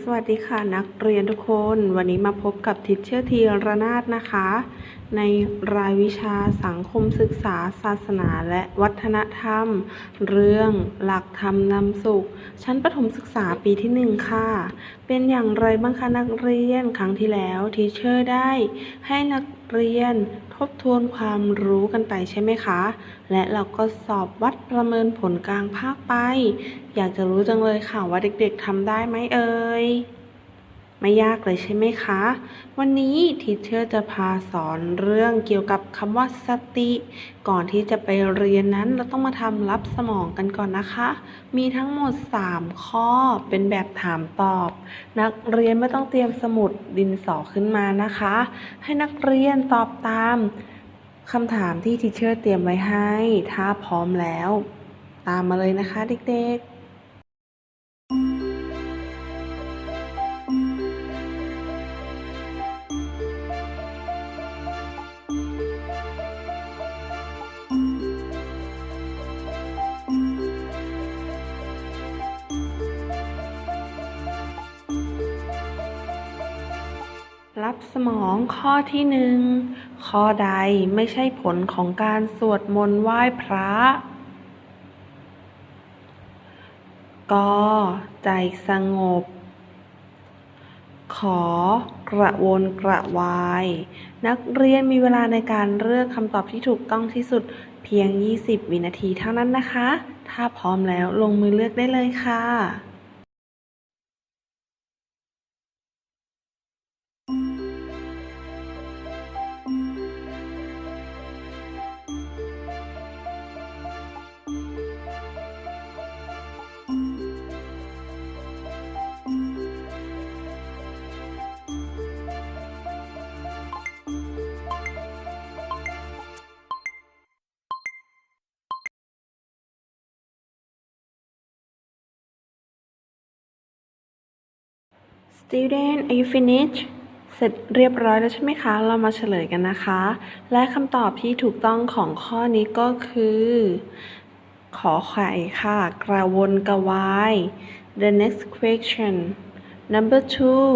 สวัสดีค่ะนักเรียนทุกคน วันนี้มาพบกับทิชเชอร์ทีระนาถนะคะ ในรายวิชาสังคมศึกษา ศาสนาและวัฒนธรรม เรื่องหลักธรรมนำสุข ชั้นประถมศึกษาปีที่หนึ่งค่ะ เป็นอย่างไรบ้างคะนักเรียนครั้งที่แล้วทีเชอร์ได้ให้นักเรียน ทบทวนความรู้กันไปใช่ไหมคะ และเราก็สอบวัดประเมินผลกลางภาคไป อยากจะรู้จังเลยค่ะว่าเด็กๆทำได้ไหมเอ่ย ไม่ยากเลยใช่ไหมคะ วันนี้ทีเชอร์จะพาสอนเรื่องเกี่ยวกับคำว่าสติ ก่อนที่จะไปเรียนนั้นเราต้องมาทำรับสมองกันก่อนนะคะ มีทั้งหมด 3 ข้อเป็นแบบถามตอบ นักเรียนไม่ต้องเตรียมสมุดดินสอขึ้นมานะคะ ให้นักเรียนตอบตามคำถามที่ทีเชอร์เตรียมไว้ให้ ถ้าพร้อมแล้ว ตามมาเลยนะคะเด็กๆ รับสมองข้อที่หนึ่งข้อใดไม่ใช่ผลของการสวดมนต์ไหว้พระกใจสงบ ขอกระวนกระวาย นักเรียนมีเวลาในการเลือกคำตอบที่ถูกต้องที่สุดเพียง 20 วินาทีเท่านั้นนะคะ ถ้าพร้อมแล้วลงมือเลือกได้เลยค่ะ Student are you finished เสร็จเรียบร้อยแล้วใช่ไหมคะ เรามาเฉลยกันนะคะ และคำตอบที่ถูกต้องของข้อนี้ก็คือ ขอไข่ค่ะ กระวนกระวาย the next question number two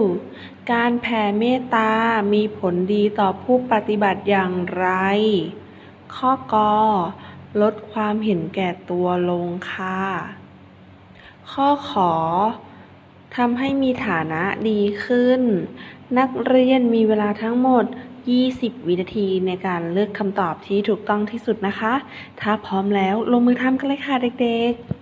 การแผ่เมตตา มีผลดีต่อผู้ปฏิบัติอย่างไร ข้อกอลดความเห็นแก่ตัวลงค่ะ ข้อขอ ทำให้มีฐานะดีขึ้น นักเรียนมีเวลาทั้งหมด 20 วินาทีในการเลือกคำตอบที่ถูกต้องที่สุดนะคะ ถ้าพร้อมแล้วลงมือทำกันเลยค่ะเด็กๆ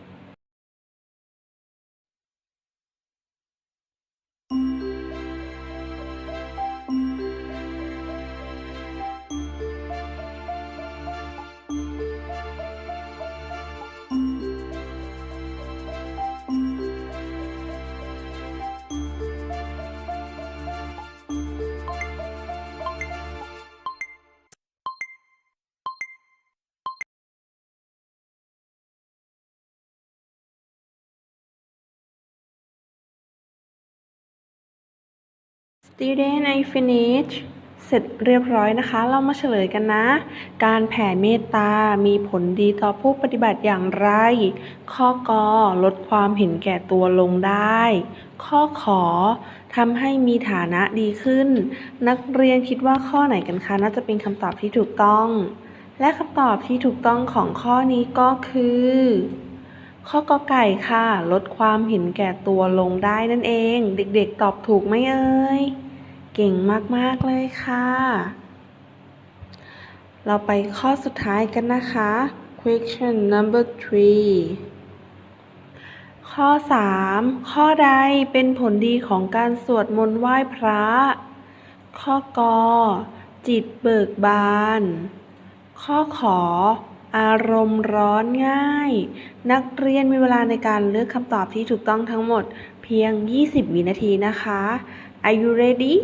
Student I finish เสร็จเรียบร้อยนะคะ เรามาเฉลยกันนะ การแผ่เมตตา มีผลดีต่อผู้ปฏิบัติอย่างไร ข้อกอลดความเห็นแก่ตัวลงได้ ข้อขอทำให้มีฐานะดีขึ้น นักเรียนคิดว่าข้อไหนกันคะ น่าจะเป็นคำตอบที่ถูกต้อง และคำตอบที่ถูกต้องของข้อนี้ก็คือ ข้อกอไก่ค่ะ ลดความเห็นแก่ตัวลงได้นั่นเอง เด็กๆตอบถูกไหมเอ่ย เก่งมาก ๆ เลยค่ะ เราไปข้อสุดท้ายกันนะคะ question number three ข้อ 3 ข้อใดเป็นผลดีของการสวดมนต์ไหว้พระ ข้อกอจิตเบิกบาน ข้อขอ อารมณ์ร้อนง่าย นักเรียนมีเวลาในการเลือกคำตอบที่ถูกต้องทั้งหมดเพียง 20 วินาทีนะคะ Are you ready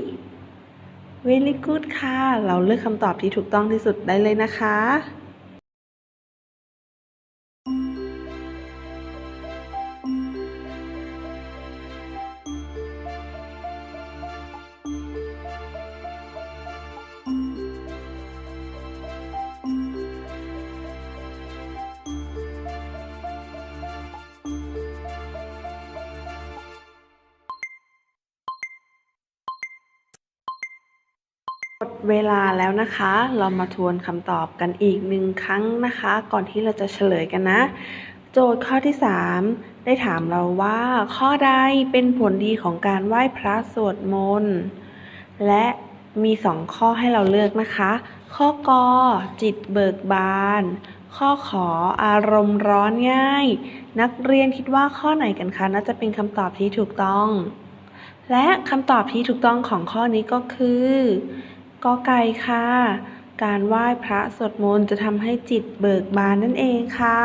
Very good ค่ะ เราเลือกคำตอบที่ถูกต้องที่สุดได้เลยนะคะ หมดเวลาแล้วนะคะ เรามาทวนคำตอบกันอีกหนึ่งครั้งนะคะ ก่อนที่เราจะเฉลยกันนะ โจทย์ข้อที่ 3 ได้ถามเราว่า ข้อใดเป็นผลดีของการไหว้พระสวดมนต์และมีสองข้อให้เราเลือกนะคะ ข้อกอจิตเบิกบาน ข้อขออารมณ์ร้อนง่าย นักเรียนคิดว่าข้อไหนกันคะน่าจะเป็นคำตอบที่ถูกต้อง และคำตอบที่ถูกต้องของข้อนี้ก็คือ กอไก่ค่ะ การไหว้พระสวดมนต์จะทำให้จิตเบิกบานนั่นเองค่ะ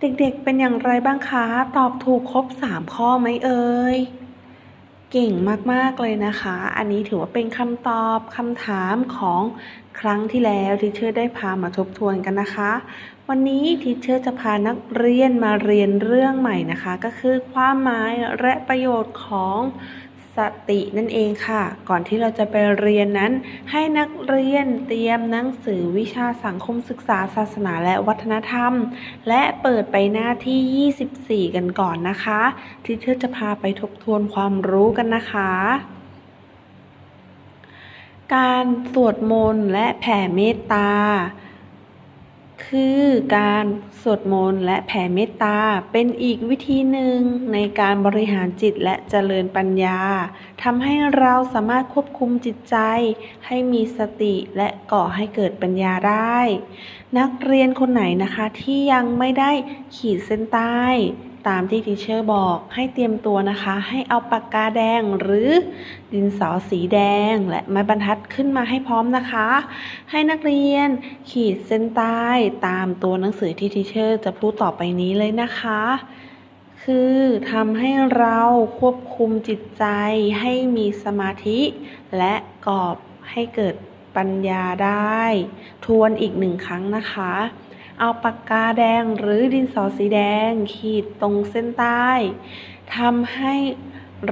เด็กๆเป็นอย่างไรบ้างคะ ตอบถูกครบ 3 ข้อไหมเอ่ย เก่งมากๆเลยนะคะ อันนี้ถือว่าเป็นคำตอบคำถามของครั้งที่แล้วที่เชอร์ได้พามาทบทวนกันนะคะ วันนี้ทีเชอร์จะพานักเรียนมาเรียนเรื่องใหม่นะคะ ก็คือความหมายและประโยชน์ของ สตินั่นเองค่ะ ก่อนที่เราจะไปเรียนนั้น ให้นักเรียนเตรียมหนังสือวิชาสังคมศึกษาศาสนาและวัฒนธรรม และเปิดไปหน้าที่ 24 กันก่อนนะคะ ที่เชอจะพาไปทบทวนความรู้กันนะคะการสวดมนต์และแผ่เมตตา คือการสวดมนต์และแผ่เมตตาเป็นอีกวิธีหนึ่งในการบริหารจิตและเจริญปัญญาทำให้เราสามารถควบคุมจิตใจ ให้มีสติและก่อให้เกิดปัญญาได้ นักเรียนคนไหนนะคะที่ยังไม่ได้ขีดเส้นใต้ ตามที่ทีเชอร์บอกให้เตรียมตัวนะคะ ให้เอาปากกาแดงหรือดินสอสีแดง และไม้บรรทัดขึ้นมาให้พร้อมนะคะ ให้นักเรียนขีดเส้นใต้ตามตัวหนังสือที่ทีเชอร์จะพูดต่อไปนี้เลยนะคะ คือทำให้เราควบคุมจิตใจให้มีสมาธิ และกอบให้เกิดปัญญาได้ ทวนอีกหนึ่งครั้งนะคะ เอาปากกาแดงหรือดินสอสีแดง ขีดตรงเส้นใต้ทำให้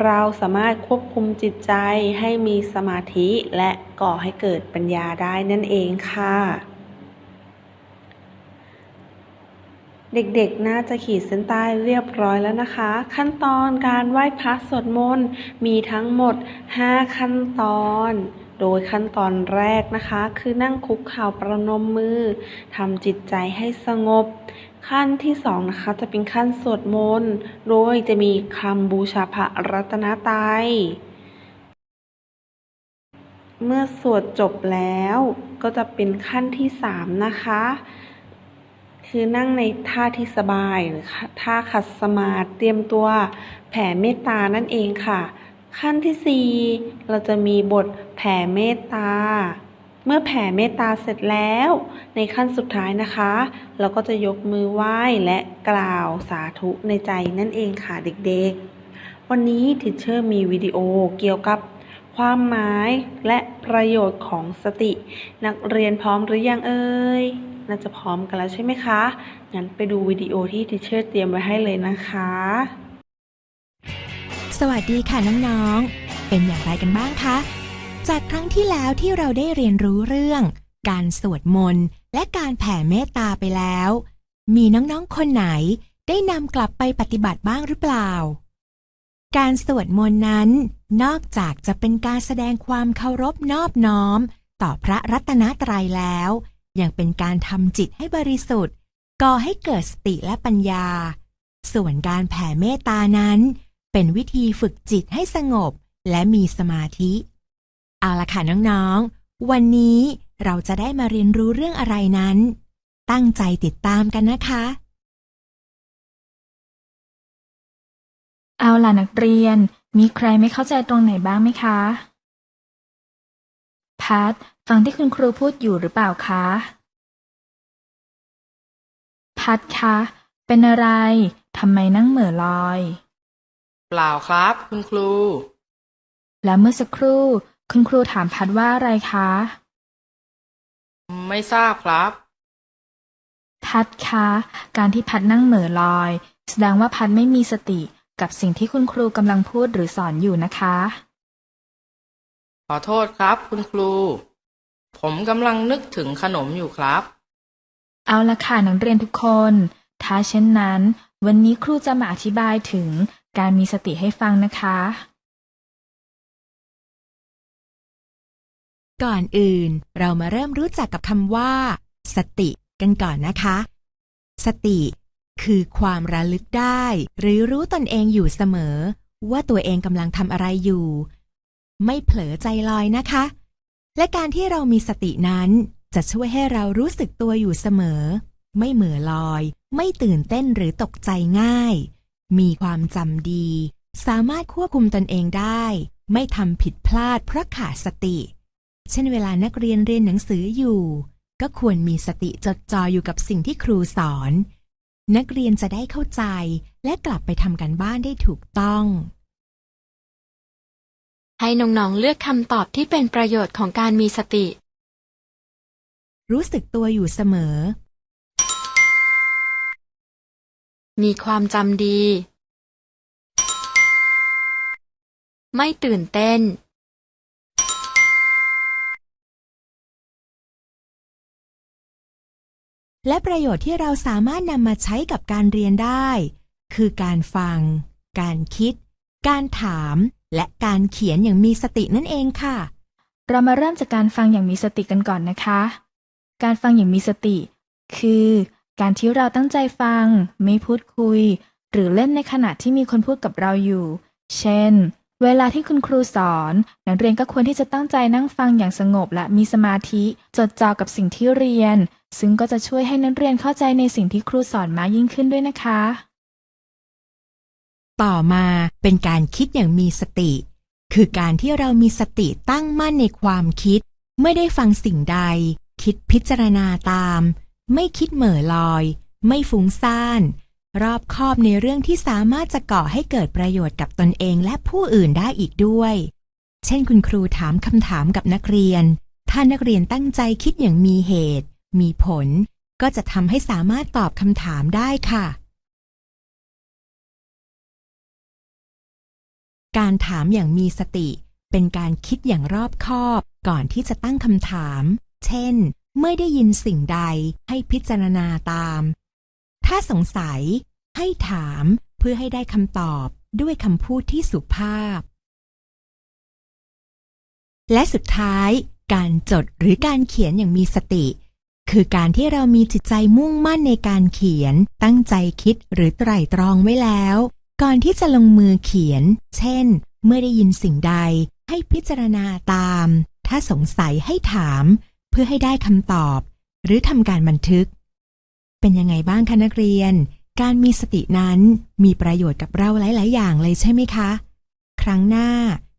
เราสามารถควบคุมจิตใจให้มีสมาธิและก่อให้เกิดปัญญาได้นั่นเองค่ะ เด็กๆ น่าจะขีดเส้นใต้เรียบร้อยแล้วนะคะ ขั้นตอนการไหว้พระสวดมนต์มีทั้งหมด 5 ขั้นตอน โดยขั้นตอนแรกนะคะ คือนั่งคุกเข่าประนมมือทำจิตใจให้สงบ ขั้นที่สองนะคะจะเป็นขั้นสวดมนต์ โดยจะมีคำบูชาพระรัตนตรัยเมื่อสวดจบแล้วก็จะเป็นขั้นที่สามนะคะ คือนั่งในท่าที่สบายหรือท่าขัดสมาธิเตรียมตัวแผ่เมตตานั่นเองค่ะ ขั้นที่สี่เราจะมีบทแผ่เมตตา เมื่อแผ่เมตตาเสร็จแล้ว ในขั้นสุดท้ายนะคะ เราก็จะยกมือไหว้และกล่าวสาธุในใจนั่นเองค่ะเด็กๆ วันนี้ทิเชอร์มีวิดีโอเกี่ยวกับความหมายและประโยชน์ของสติ นักเรียนพร้อมหรือยังเอ่ยน่าจะพร้อมกันแล้วใช่ไหมคะ งั้นไปดูวิดีโอที่ทิเชอร์เตรียมไว้ให้เลยนะคะ สวัสดีค่ะน้องๆ เป็นอย่างไรกันบ้างคะ จากครั้งที่แล้วที่เราได้เรียนรู้เรื่อง การสวดมนต์และการแผ่เมตตาไปแล้ว มีน้องๆ คนไหนได้นำกลับไปปฏิบัติบ้างหรือเปล่า การสวดมนต์นั้น นอกจากจะเป็นการแสดงความเคารพนอบน้อม ต่อพระรัตนตรัยแล้ว ยังเป็นการทำจิตให้บริสุทธิ์ก่อให้เกิดสติและปัญญา ส่วนการแผ่เมตตานั้น เป็นวิธีฝึกจิตให้สงบและมีสมาธิ เอาละค่ะน้องๆ วันนี้เราจะได้มาเรียนรู้เรื่องอะไรนั้น ตั้งใจติดตามกันนะคะ เอาล่ะนักเรียน มีใครไม่เข้าใจตรงไหนบ้างไหมคะพัดฟังที่คุณครูพูดอยู่หรือเปล่าคะพัดคะ เป็นอะไรทำไมนั่งเหม่อลอย เปล่าครับ คุณครู แล้วเมื่อสักครู่ คุณครูถามพัดว่าอะไรคะ ไม่ทราบครับ พัดคะ การที่พัดนั่งเหม่อลอย แสดงว่าพัดไม่มีสติกับสิ่งที่คุณครูกำลังพูดหรือสอนอยู่นะคะ ขอโทษครับ คุณครู ผมกำลังนึกถึงขนมอยู่ครับ เอาละค่ะนักเรียนทุกคน ถ้าเช่นนั้น วันนี้ครูจะมาอธิบายถึง การมีสติให้ฟังนะคะ ก่อนอื่นเรามาเริ่มรู้จักกับคำว่า สติกันก่อนนะคะ สติ คือความระลึกได้ หรือรู้ตนเองอยู่เสมอ ว่าตัวเองกำลังทำอะไรอยู่ ไม่เผลอใจลอยนะคะ และการที่เรามีสตินั้นจะช่วยให้เรารู้สึกตัวอยู่เสมอ ไม่เหม่อลอย ไม่ตื่นเต้นหรือตกใจง่าย มีความจำดี สามารถควบคุมตนเองได้ ไม่ทำผิดพลาดเพราะขาดสติ เช่นเวลานักเรียนเรียนหนังสืออยู่ ก็ควรมีสติจดจ่ออยู่กับสิ่งที่ครูสอน นักเรียนจะได้เข้าใจและกลับไปทำกันบ้านได้ถูกต้อง ให้น้องๆเลือกคำตอบที่เป็นประโยชน์ของการมีสติ รู้สึกตัวอยู่เสมอ มีความจำดี ไม่ตื่นเต้น และประโยชน์ที่เราสามารถนำมาใช้กับการเรียนได้ คือการฟัง การคิด การถาม และการเขียนอย่างมีสตินั่นเองค่ะ เรามาเริ่มจากการฟังอย่างมีสติกันก่อนนะคะ การฟังอย่างมีสติ คือ การที่เราตั้งใจฟัง ไม่พูดคุย หรือเล่นในขณะที่มีคนพูดกับเราอยู่ เช่น เวลาที่คุณครูสอน นักเรียนก็ควรที่จะตั้งใจนั่งฟังอย่างสงบและมีสมาธิ จดจ่อกับสิ่งที่เรียน ซึ่งก็จะช่วยให้นักเรียนเข้าใจในสิ่งที่ครูสอนมากยิ่งขึ้นด้วยนะคะ ต่อมาเป็นการคิดอย่างมีสติ คือการที่เรามีสติตั้งมั่นในความคิด ไม่ได้ฟังสิ่งใด คิดพิจารณาตาม ไม่คิดเหม่อลอย ไม่ฟุ้งซ่าน รอบคอบในเรื่องที่สามารถจะก่อให้เกิดประโยชน์กับตนเองและผู้อื่นได้อีกด้วย เช่นคุณครูถามคำถามกับนักเรียน ถ้านักเรียนตั้งใจคิดอย่างมีเหตุ มีผล ก็จะทำให้สามารถตอบคำถามได้ค่ะ การถามอย่างมีสติ เป็นการคิดอย่างรอบคอบก่อนที่จะตั้งคำถาม เช่น เมื่อได้ยินสิ่งใดให้พิจารณาตาม ถ้าสงสัยให้ถามเพื่อให้ได้คำตอบด้วยคำพูดที่สุภาพ และสุดท้าย การจดหรือการเขียนอย่างมีสติ คือการที่เรามีจิตใจมุ่งมั่นในการเขียน ตั้งใจคิดหรือไตร่ตรองไว้แล้ว ก่อนที่จะลงมือเขียน เช่น เมื่อได้ยินสิ่งใดให้พิจารณาตาม ถ้าสงสัยให้ถาม เพื่อให้ได้คำตอบ หรือทำการบันทึก เป็นยังไงบ้างคะนักเรียน การมีสตินั้นมีประโยชน์กับเราหลาย ๆ อย่างเลยใช่ไหมคะ ครั้งหน้า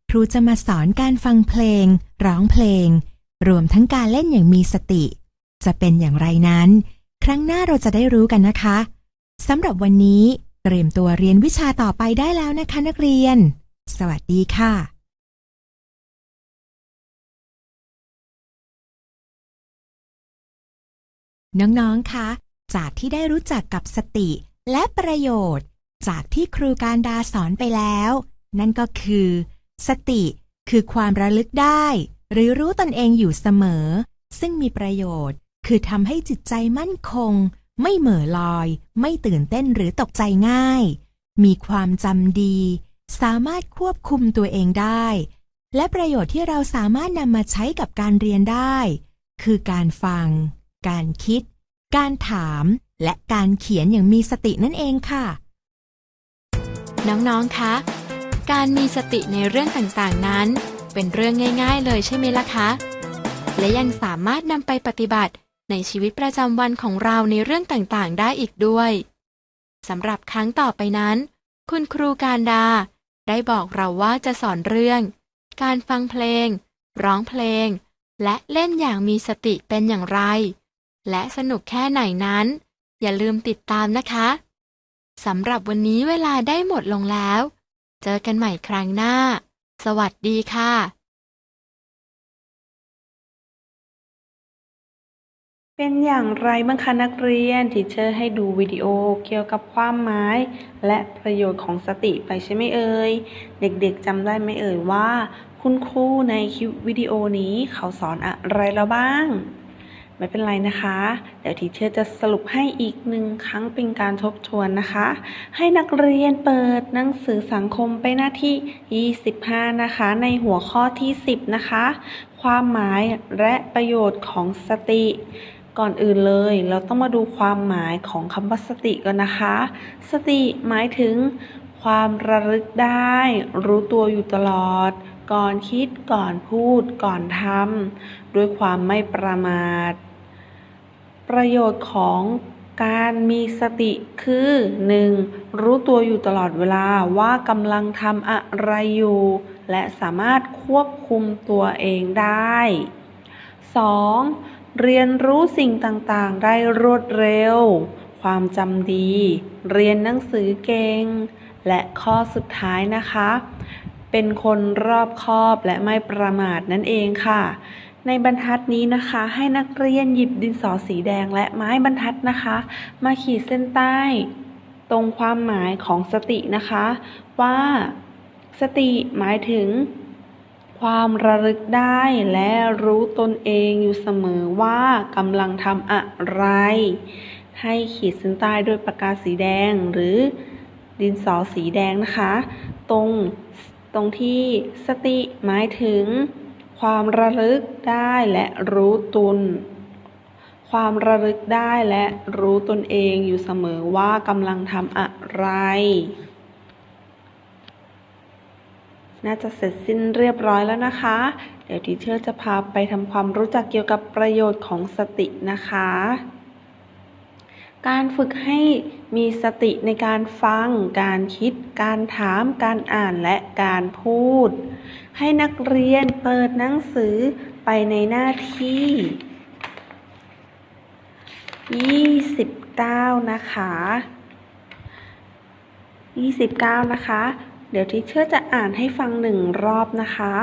ครูจะมาสอนการฟังเพลง ร้องเพลง รวมทั้งการเล่นอย่างมีสติ จะเป็นอย่างไรนั้น ครั้งหน้าเราจะได้รู้กันนะคะสำหรับวันนี้เตรียมตัวเรียนวิชาต่อไปได้แล้วนะคะนักเรียน สวัสดีค่ะ น้องๆ คะ จากที่ได้รู้จักกับสติและประโยชน์ จากที่ครูการดาสอนไปแล้ว นั่นก็คือ สติคือความระลึกได้ หรือรู้ตนเองอยู่เสมอ ซึ่งมีประโยชน์ คือทำให้จิตใจมั่นคง ไม่เหม่อลอย ไม่ตื่นเต้นหรือตกใจง่าย มีความจำดี สามารถควบคุมตัวเองได้ และประโยชน์ที่เราสามารถนำมาใช้กับการเรียนได้ คือการฟัง การคิด การถาม และการเขียนอย่างมีสตินั่นเองค่ะ น้องๆ คะ การมีสติในเรื่องต่างๆนั้น เป็นเรื่องง่าย ๆ เลยใช่ไหมล่ะคะ และยังสามารถนำไปปฏิบัติในชีวิตประจำวันของเราในเรื่องต่างๆ ได้อีกด้วยสำหรับครั้งต่อไปนั้น คุณครูการดา ได้บอกเราว่าจะสอนเรื่อง การฟังเพลง ร้องเพลง และเล่นอย่างมีสติเป็นอย่างไร และสนุกแค่ไหนนั้น อย่าลืมติดตามนะคะสำหรับวันนี้เวลาได้หมดลงแล้ว เจอกันใหม่ครั้งหน้า สวัสดีค่ะเป็นอย่างไรบ้างคะนักเรียนทีเชอร์ให้ดูวิดีโอเกี่ยวกับความหมาย และประโยชน์ของสติไปใช่ไหมเอ่ย เด็กๆจำได้ไหมเอ่ยว่า คุณครูในคลิปวิดีโอนี้เขาสอนอะไรเราบ้าง ไม่เป็นไรนะคะ เดี๋ยวทีเชอร์จะสรุปให้อีกหนึ่งครั้งเป็นการทบทวนนะคะ ให้นักเรียนเปิดหนังสือสังคมไปหน้าที่ 25 นะคะ ในหัวข้อที่ 10 นะคะ ความหมายและประโยชน์ของสติ ก่อนอื่นเลย เราต้องมาดูความหมายของคำว่าสติก่อนนะคะ สติหมายถึง ความระลึกได้ รู้ตัวอยู่ตลอดก่อนคิดก่อนพูดก่อนทำด้วยความไม่ประมาท ประโยชน์ของการมีสติคือ 1. รู้ตัวอยู่ตลอดเวลาว่ากำลังทำอะไรอยู่ และสามารถควบคุมตัวเองได้ 2. เรียนรู้สิ่งต่างๆ ได้รวดเร็ว ความจำดี เรียนหนังสือเก่ง และข้อสุดท้ายนะคะ เป็นคนรอบคอบและไม่ประมาทนั่นเองค่ะ ในบรรทัดนี้นะคะ ให้นักเรียนหยิบดินสอสีแดงและไม้บรรทัดนะคะ มาขีดเส้นใต้ ตรงความหมายของสตินะคะ ว่า สติหมายถึง ความระลึกได้และรู้ตนเองอยู่เสมอว่ากำลังทำอะไร ให้ขีดเส้นใต้ด้วยปากกาสีแดงหรือดินสอสีแดงนะคะ ตรงตรงที่สติหมายถึง ความระลึกได้และรู้ตนความระลึกได้และรู้ตนเองอยู่เสมอว่ากำลังทำอะไร น่าจะเสร็จสิ้นเรียบร้อยแล้วนะคะ เดี๋ยวทีเชอร์จะพาไปทำความรู้จักเกี่ยวกับประโยชน์ของสตินะคะ การฝึกให้มีสติในการฟัง การคิด การถาม การอ่านและการพูด ให้นักเรียนเปิดหนังสือไปในหน้าที่ 29 นะคะ 29 นะคะ เดี๋ยวทีเชื่อจะอ่านให้ฟังหนึ่งรอบนะคะ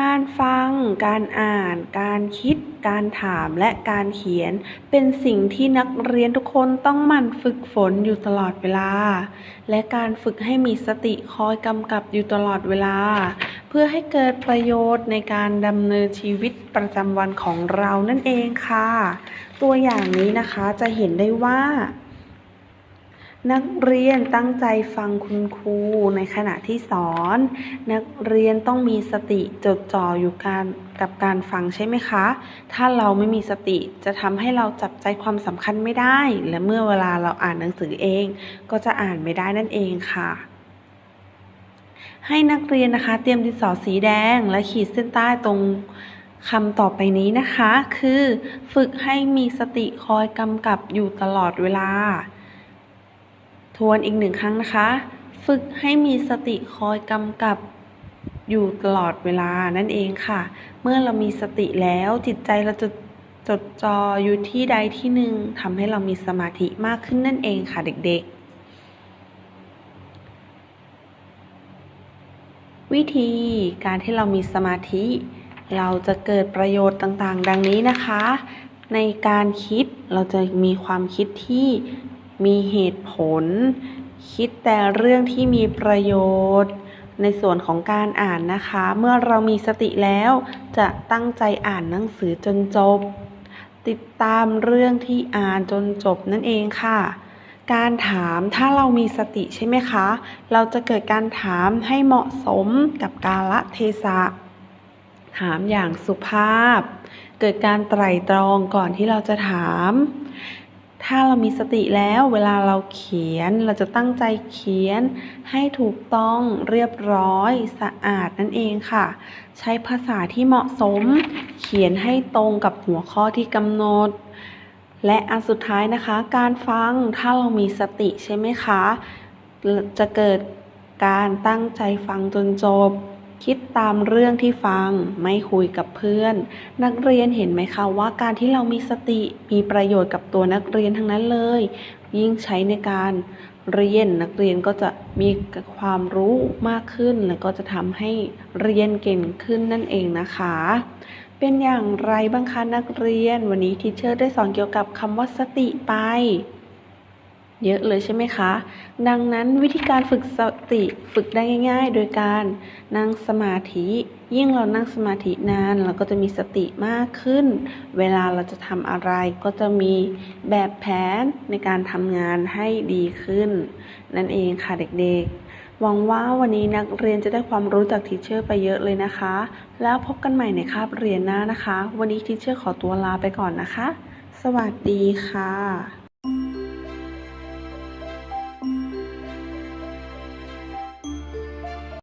การฟัง การอ่าน การคิด การถามและการเขียน เป็นสิ่งที่นักเรียนทุกคนต้องหมั่นฝึกฝนอยู่ตลอดเวลา และการฝึกให้มีสติคอยกำกับอยู่ตลอดเวลา เพื่อให้เกิดประโยชน์ในการดำเนินชีวิตประจำวันของเรานั่นเองค่ะ ตัวอย่างนี้นะคะจะเห็นได้ว่า นักเรียนตั้งใจฟังคุณครูในขณะที่สอน นักเรียนต้องมีสติจดจ่ออยู่การกับการฟังใช่ไหมคะ ถ้าเราไม่มีสติจะทำให้เราจับใจความสำคัญไม่ได้ และเมื่อเวลาเราอ่านหนังสือเอง ก็จะอ่านไม่ได้นั่นเองค่ะ ให้นักเรียนนะคะ เตรียมดินสอสีแดง และขีดเส้นใต้ตรงคำต่อไปนี้นะคะ คือ ฝึกให้มีสติคอยกำกับอยู่ตลอดเวลา ทวนอีกหนึ่งครั้งนะคะ ฝึกให้มีสติคอยกำกับอยู่ตลอดเวลานั่นเองค่ะ เมื่อเรามีสติแล้วจิตใจเราจะจดจ่ออยู่ที่ใดที่หนึ่งทำให้เรามีสมาธิมากขึ้นนั่นเองค่ะเด็กๆ วิธีการที่เรามีสมาธิ เราจะเกิดประโยชน์ต่างๆ ดังนี้นะคะ ในการคิดเราจะมีความคิดที่ มีเหตุผล คิดแต่เรื่องที่มีประโยชน์ ในส่วนของการอ่านนะคะ เมื่อเรามีสติแล้วจะตั้งใจอ่านหนังสือจนจบ ติดตามเรื่องที่อ่านจนจบนั่นเองค่ะการถามถ้าเรามีสติใช่ไหมคะ เราจะเกิดการถามให้เหมาะสมกับกาลเทศะ ถามอย่างสุภาพ เกิดการไตร่ตรองก่อนที่เราจะถาม ถ้าเรามีสติแล้วเวลาเราเขียนเราจะตั้งใจเขียนให้ถูกต้องเรียบร้อยสะอาดนั่นเองค่ะ ใช้ภาษาที่เหมาะสม เขียนให้ตรงกับหัวข้อที่กำหนด และอันสุดท้ายนะคะ การฟังถ้าเรามีสติใช่ไหมคะ จะเกิดการตั้งใจฟังจนจบ คิดตามเรื่องที่ฟังไม่คุยกับเพื่อน นักเรียนเห็นไหมคะว่าการที่เรามีสติมีประโยชน์กับตัวนักเรียนทั้งนั้นเลย ยิ่งใช้ในการเรียนนักเรียนก็จะมีความรู้มากขึ้น และก็จะทำให้เรียนเก่งขึ้นนั่นเองนะคะ เป็นอย่างไรบ้างคะนักเรียน วันนี้ทีเชอร์ได้สอนเกี่ยวกับคำว่าสติไป เยอะเลยใช่ไหมคะ ดังนั้นวิธีการฝึกสติฝึกได้ง่าย ๆ โดยการนั่งสมาธิ ยิ่งเรานั่งสมาธินานเราก็จะมีสติมากขึ้น เวลาเราจะทำอะไรก็จะมีแบบแผนในการทำงานให้ดีขึ้น นั่นเองค่ะเด็กๆ หวังว่าวันนี้นักเรียนจะได้ความรู้จากทีเชอร์ไปเยอะเลยนะคะ แล้วพบกันใหม่ในคาบเรียนหน้านะคะ วันนี้ทีเชอร์ขอตัวลาไปก่อนนะคะ สวัสดีค่ะ